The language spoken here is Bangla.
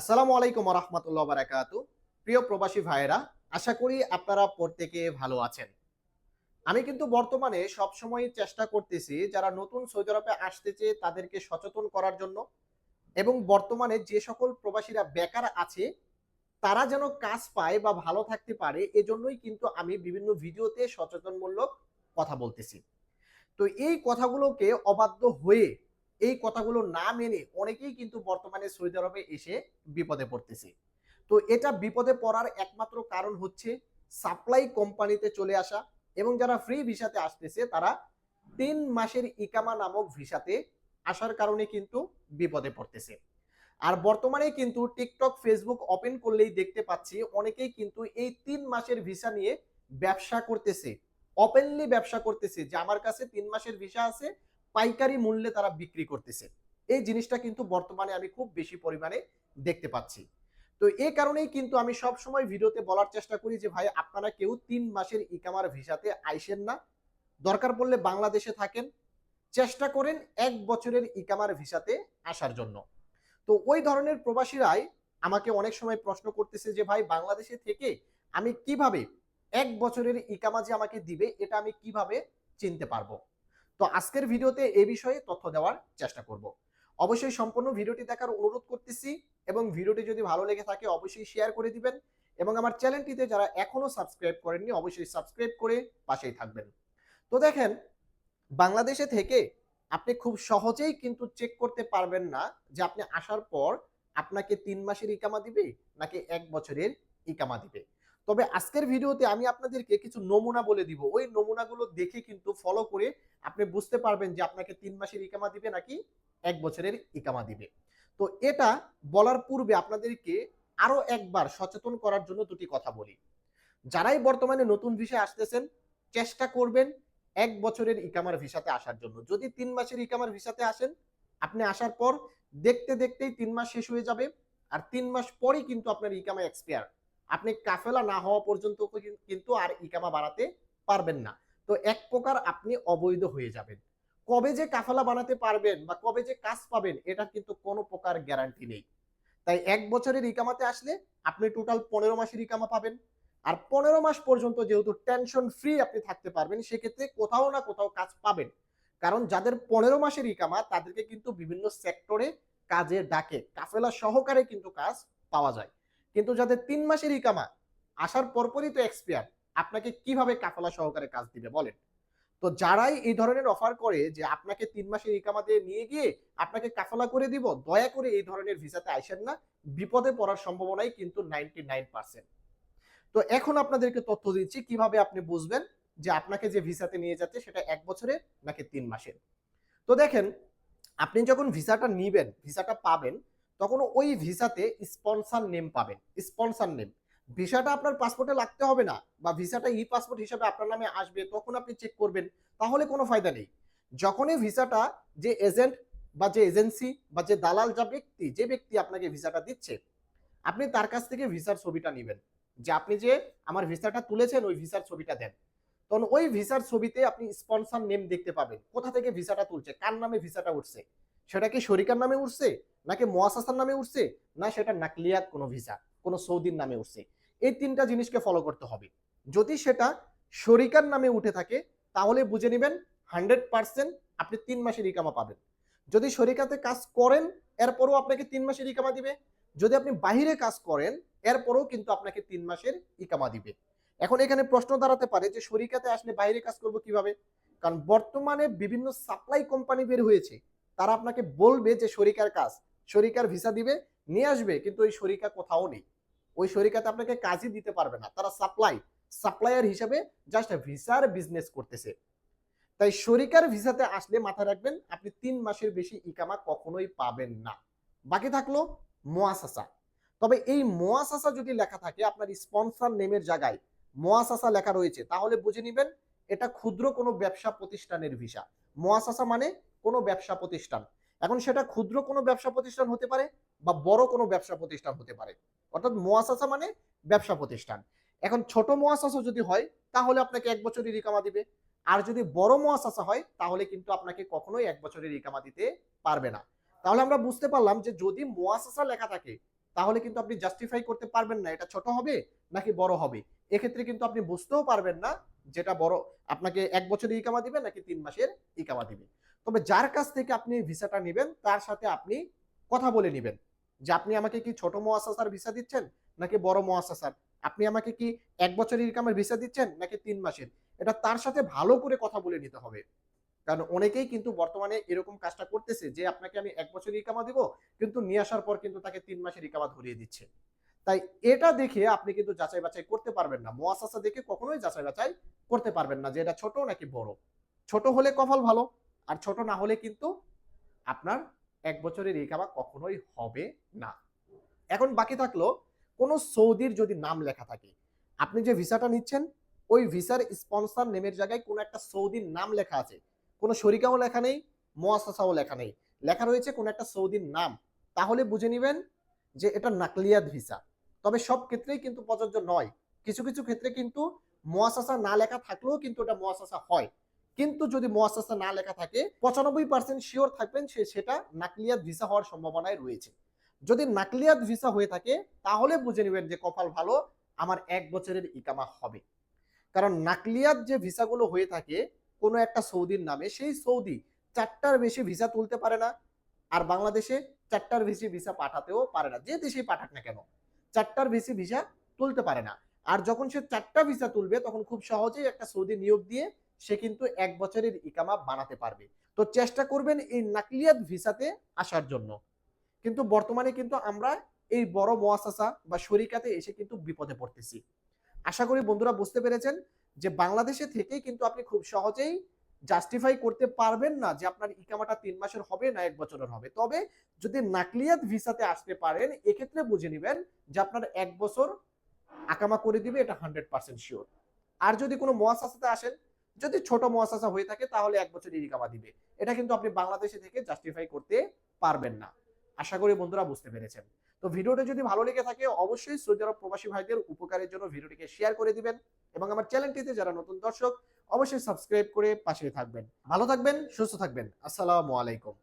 আসসালামু আলাইকুম রহমতুল্লাহ বারাকাতু। প্রিয় প্রবাসী ভাইয়েরা, আশা করি আপনারা প্রত্যেকে ভালো আছেন। আমি কিন্তু বর্তমানে সবসময় চেষ্টা করতেছি যারা নতুন সৌদি আরবে আসতেছে তাদেরকে সচেতন করার জন্য এবং বর্তমানে যে সকল প্রবাসীরা বেকার আছে, তারা যেন কাজ পায় বা ভালো থাকতে পারে, এজন্যই কিন্তু আমি বিভিন্ন ভিডিওতে সচেতনমূলক কথা বলতেছি। তো এই কথাগুলোকে অবাধ্য হয়ে এই কথাগুলো না মেনে অনেকেই কিন্তু বর্তমানে সৌদি আরবে এসে বিপদে পড়তেছে। তো এটা বিপদে পড়ার একমাত্র কারণ হচ্ছে সাপ্লাই কোম্পানিতে চলে আসা এবং যারা ফ্রি ভিসাতে আসতেছে, তারা তিন মাসের ইকামা নামক ভিসাতে আসার কারণে কিন্তু বিপদে পড়তেছে। আর বর্তমানে কিন্তু টিকটক ফেসবুক ওপেন করলেই দেখতে পাচ্ছি অনেকেই কিন্তু এই তিন মাসের ভিসা নিয়ে ব্যবসা করতেছে। ওপেনলি ব্যবসা করতেছে যে আমার কাছে তিন মাসের ভিসা আছে পাইকারি মূল্যে তারা বিক্রি করতেছে। এই জিনিসটা কিন্তু বর্তমানে আমি খুব বেশি পরিমাণে দেখতে পাচ্ছি। তো এই কারণেই কিন্তু আমি সব সময় ভিডিওতে বলার চেষ্টা করি যে, ভাই, আপনারা কেউ তিন মাসের ইকামার ভিসাতে আইসেন না। দরকার পড়লে বাংলাদেশে থাকেন। চেষ্টা করেন এক বছরের ইকামার ভিসাতে আসার জন্য। তো ওই ধরনের প্রবাসীরাই আমাকে অনেক সময় প্রশ্ন করতেছে যে, ভাই, বাংলাদেশে থেকে আমি কীভাবে এক বছরের ইকামা যে আমাকে দিবে, এটা আমি কীভাবে চিনতে পারব? তো আজকের ভিডিওতে এ বিষয়ে তথ্য দেওয়ার চেষ্টা করব। অবশ্যই সম্পূর্ণ ভিডিওটি দেখার অনুরোধ করতেছি এবং ভিডিওটি যদি ভালো লেগে থাকে অবশ্যই শেয়ার করে দিবেন এবং আমার চ্যানেলটিতে যারা এখনও সাবস্ক্রাইব করেননি অবশ্যই সাবস্ক্রাইব করে পাশেই থাকবেন। তো দেখেন, বাংলাদেশে থেকে আপনি খুব সহজেই কিন্তু চেক করতে পারবেন না যে আপনি আসার পর আপনাকে তিন মাসের ইকামা দিবে নাকি এক বছরের ইকামা দিবে। তবে আজকের ভিডিওতে আমি আপনাদেরকে কিছু নমুনা বলে দিব। ওই নমুনাগুলো দেখে কিন্তু ফলো করে আপনি বুঝতে পারবেন যে আপনাকে তিন মাসের ইকামা দিবে নাকি এক বছরের ইকামা দিবে। তো এটা বলার পূর্বে আপনাদেরকে আরও একবার সচেতন করার জন্য দুটি কথা বলি। যারাই বর্তমানে নতুন ভিসায় আসতেছেন, চেষ্টা করবেন এক বছরের ইকামার ভিসাতে আসার জন্য। যদি তিন মাসের ইকামার ভিসাতে আসেন, আপনি আসার পর দেখতে দেখতেই তিন মাস শেষ হয়ে যাবে। আর তিন মাস পরেই কিন্তু আপনার ইকামা এক্সপায়ার আপনি কাফেলা না হওয়া পর্যন্ত কিন্তু আর ইকামা বাড়াতে পারবেন না। তো এক প্রকার আপনি অবৈধ হয়ে যাবেন। কবে যে কাফেলা বানাতে পারবেন বা কবে যে কাজ পাবেন, এটা কিন্তু কোনো প্রকার গ্যারান্টি নেই। তাই এক বছরের ইকামাতে আসলে আপনি টোটাল পনেরো মাসের ইকামা পাবেন। আর পনেরো মাস পর্যন্ত যেহেতু টেনশন ফ্রি আপনি থাকতে পারবেন, সেক্ষেত্রে কোথাও না কোথাও কাজ পাবেন। কারণ যাদের পনেরো মাসের ইকামা, তাদেরকে কিন্তু বিভিন্ন সেক্টরে কাজে ডাকে। কাফেলা সহকারে কিন্তু কাজ পাওয়া যায়। কিন্তু যাদের তিন মাসের ইকামা আসার পরপরই তো এক্সপায়ার আপনাকে কীভাবে কাফেলা সহকারে কাজ দিবে বলেন? তো যারাই এই ধরনের অফার করে যে আপনাকে তিন মাসের ইকামা দিয়ে নিয়ে গিয়ে আপনাকে কাফেলা করে দিব, দয়া করে এই ধরনের ভিসাতে আইসেন না, বিপদে পড়ার সম্ভাবনাই কিন্তু নাইনটি নাইন পার্সেন্ট তো এখন আপনাদেরকে তথ্য দিচ্ছি কীভাবে আপনি বুঝবেন যে আপনাকে যে ভিসাতে নিয়ে যাচ্ছে সেটা এক বছরে নাকি তিন মাসের। তো দেখেন, আপনি যখন ভিসাটা নিবেন, ভিসাটা পাবেন তখন ওই ভিসাতে স্পন্সার নেম পাবেন স্পন্সার নেম ভিসাটা আপনার পাসপোর্টে লাগতে হবে না বা ভিসাটা ই পাসপোর্ট হিসাবে আপনার নামে আসবে, তখন আপনি চেক করবেন, তাহলে কোনো ফায়দা নেই। যখনই ভিসাটা যে এজেন্ট বা যে এজেন্সি বা যে দালাল যা ব্যক্তি, যে ব্যক্তি আপনাকে ভিসাটা দিচ্ছে, আপনি তার কাছ থেকে ভিসার ছবিটা নেবেন। যে আপনি যে আমার ভিসাটা তুলেছেন, ওই ভিসার ছবিটা দেন। তখন ওই ভিসার ছবিতে আপনি স্পন্সার নেম দেখতে পাবেন, কোথা থেকে ভিসাটা তুলছে, কার নামে ভিসাটা উঠছে, সেটা কি শরিকার নামে উঠছে নাকি মোয়াসাসার নামে উঠছে, না সেটা নাকলিয়াত কোনো ভিসা কোনো সৌদির নামে উঠছে। এই তিনটা জিনিসকে ফলো করতে হবে। যদি সেটা শরিকার নামে উঠে থাকে, তাহলে বুঝে নেবেন হান্ড্রেড পার্সেন্ট আপনি তিন মাসের ইকামা পাবেন। যদি শরিকাতে কাজ করেন, এরপরও আপনাকে তিন মাসের ইকামা দিবে। যদি আপনি বাহিরে কাজ করেন, এরপরও কিন্তু আপনাকে তিন মাসের ইকামা দিবে। এখন এখানে প্রশ্ন দাঁড়াতে পারে যে শরিকাতে আসলে বাইরে কাজ করব কীভাবে? কারণ বর্তমানে বিভিন্ন সাপ্লাই কোম্পানি বের হয়েছে। তারা আপনাকে বলবে যে শরিকার কাজ শরিকার ভিসা দিবে, নিয়ে আসবে, কিন্তু ওই শরিকা কোথাও নেই। ওই শরিকাতে আপনাকে কাজই দিতে পারবে না। তারা সাপ্লাই সাপ্লায়ার হিসাবে জাস্ট ভিসার বিজনেস করতেছে। তাই শরিকার ভিসাতে আসলে মাথায় রাখবেন, আপনি তিন মাসের বেশি ইকামা কখনোই পাবেন না। বাকি থাকল মোয়াসাসা তবে এই মোয়াসাসা যদি লেখা থাকে, আপনার স্পন্সর নেমের জায়গায় মোয়াসাসা লেখা রয়েছে, তাহলে বুঝে নেবেন, এটা ক্ষুদ্র কোনো ব্যবসা প্রতিষ্ঠানের ভিসা মোয়াসাসা মানে কোনো ব্যবসা প্রতিষ্ঠান। এখন সেটা ক্ষুদ্র কোনো ব্যবসা প্রতিষ্ঠান হতে পারে বা বড় কোনো ব্যবসা প্রতিষ্ঠান হতে পারে। অর্থাৎ মোয়াসাসা মানে ব্যবসা প্রতিষ্ঠান। এখন ছোট মোয়াসাসা যদি হয়, তাহলে আপনাকে এক বছরের ইকামা দিবে। আর যদি বড় মোয়াসাসা হয়, তাহলে কিন্তু আপনাকে কখনোই এক বছরের ইকামা দিতে পারবে না। তাহলে আমরা বুঝতে পারলাম যে যদি মোয়াসাসা লেখা থাকে, তাহলে কিন্তু আপনি জাস্টিফাই করতে পারবেন না এটা ছোট হবে নাকি বড় হবে। এক্ষেত্রে কিন্তু আপনি বুঝতেও পারবেন না যেটা বড়, আপনাকে এক বছরের ইকামা দিবে নাকি তিন মাসের ইকামা দিবে। তবে যার কাছ থেকে আপনি ভিসাটা নেবেন, তার সাথে আপনি কথা বলে নেবেন। যে আপনি আমাকে কি ছোট মোয়াসাসার ভিসা দিচ্ছেন, নাকি বড় মোয়াসাসার আপনি আমাকে কি এক বছরের ইকামের ভিসা দিচ্ছেন, নাকি তিন মাসের? এটা তার সাথে ভালো করে কথা বলে নিতে হবে। কারণ অনেকেই কিন্তু বর্তমানে এরকম কাজটা করতেছে যে, আপনাকে আমি এক বছরের ইকামা দিব, কিন্তু নিয়ে আসার পর কিন্তু তাকে তিন মাসের ইকামা ধরিয়ে দিচ্ছে। তাই এটা দেখে আপনি কিন্তু যাচাই বাছাই করতে পারবেন না। মোয়াসাসা দেখে কখনোই যাচাই বাছাই করতে পারবেন না যে, এটা ছোট নাকি বড়? ছোট হলে কপাল ভালো আর ছোট না হলে কিন্তু আপনার এক বছরের ইকামা কখনোই হবে না। এখন বাকি থাকল কোনো সৌদির যদি নাম লেখা থাকে, আপনি যে ভিসাটা নিচ্ছেন, ওই ভিসার স্পন্সর নেমের জায়গায় কোনো একটা সৌদির নাম লেখা আছে। কোনো শরিকাও লেখা নেই, মোয়াসাসাও লেখা নেই। লেখা রয়েছে কোনো একটা সৌদির নাম। তাহলে বুঝে নেবেন যে এটা নাকলিয়াত ভিসা। তবে সব ক্ষেত্রেই কিন্তু প্রযোজ্য নয়। কিছু কিছু ক্ষেত্রে কিন্তু মোয়াসাসা না লেখা থাকলেও কিন্তু এটা মোয়াসাসা হয়। কিন্তু যদি মোয়াসাসা না লেখা থাকে, পঁচানব্বই পার্সেন্ট শিওর থাকবেন সে, সেটা নাকলিয়াত ভিসা হওয়ার সম্ভাবনায় রয়েছে। যদি নাকলিয়াত ভিসা হয়ে থাকে, তাহলে বুঝে নেবেন যে কপাল ভালো, আমার এক বছরের ইকামা হবে। কারণ নাকলিয়াত যে ভিসাগুলো হয়ে থাকে, কোনো একটা সৌদির নামে, সেই সৌদি চারটার বেশি ভিসা তুলতে পারে না, আর বাংলাদেশে চারটার বেশি ভিসা পাঠাতেও পারে না। যে দেশেই পাঠাক না কেন, চারটার বেশি ভিসা তুলতে পারে না। আর যখন সে চারটা ভিসা তুলবে, তখন খুব সহজেই একটা সৌদি নিয়োগ দিয়ে সে কিন্তু এক বছরের ইকামা বানাতে পারবে। তো চেষ্টা করবেন এই নাকলিয়াত ভিসাতে আসার জন্য। কিন্তু বর্তমানে কিন্তু আমরা এই বড় মোয়াসাসা বা শরিকাতে এসে কিন্তু বিপদে পড়তেছি। আশা করি বন্ধুরা বুঝতে পেরেছেন যে বাংলাদেশে থেকেই কিন্তু আপনি খুব সহজেই জাস্টিফাই করতে পারবেন না যে আপনার ইকামাটা তিন মাসের হবে না এক বছরের হবে। তবে যদি নাকলিয়াত ভিসাতে আসতে পারেন, এক্ষেত্রে বুঝে নেবেন যে আপনার এক বছর আকামা করে দিবে, এটা হান্ড্রেড পার্সেন্ট শিওর আর যদি কোনো মোয়াসাসাতে আসেন যদি ছোট মহাসাসা হয়ে থাকে, তাহলে এক বছর ইরিকামা দিবে। এটা কিন্তু আপনি বাংলাদেশে থেকে জাস্টিফাই করতে পারবেন না। আশা করি বন্ধুরা বুঝতে পেরেছেন। তো ভিডিওটা যদি ভালো লেগে থাকে, অবশ্যই সৌদি আরব প্রবাসী ভাইদের উপকারের জন্য ভিডিওটিকে শেয়ার করে দিবেন এবং আমার চ্যানেলটিতে যারা নতুন দর্শক, অবশ্যই সাবস্ক্রাইব করে পাশে থাকবেন। ভালো থাকবেন, সুস্থ থাকবেন। আসসালামু আলাইকুম।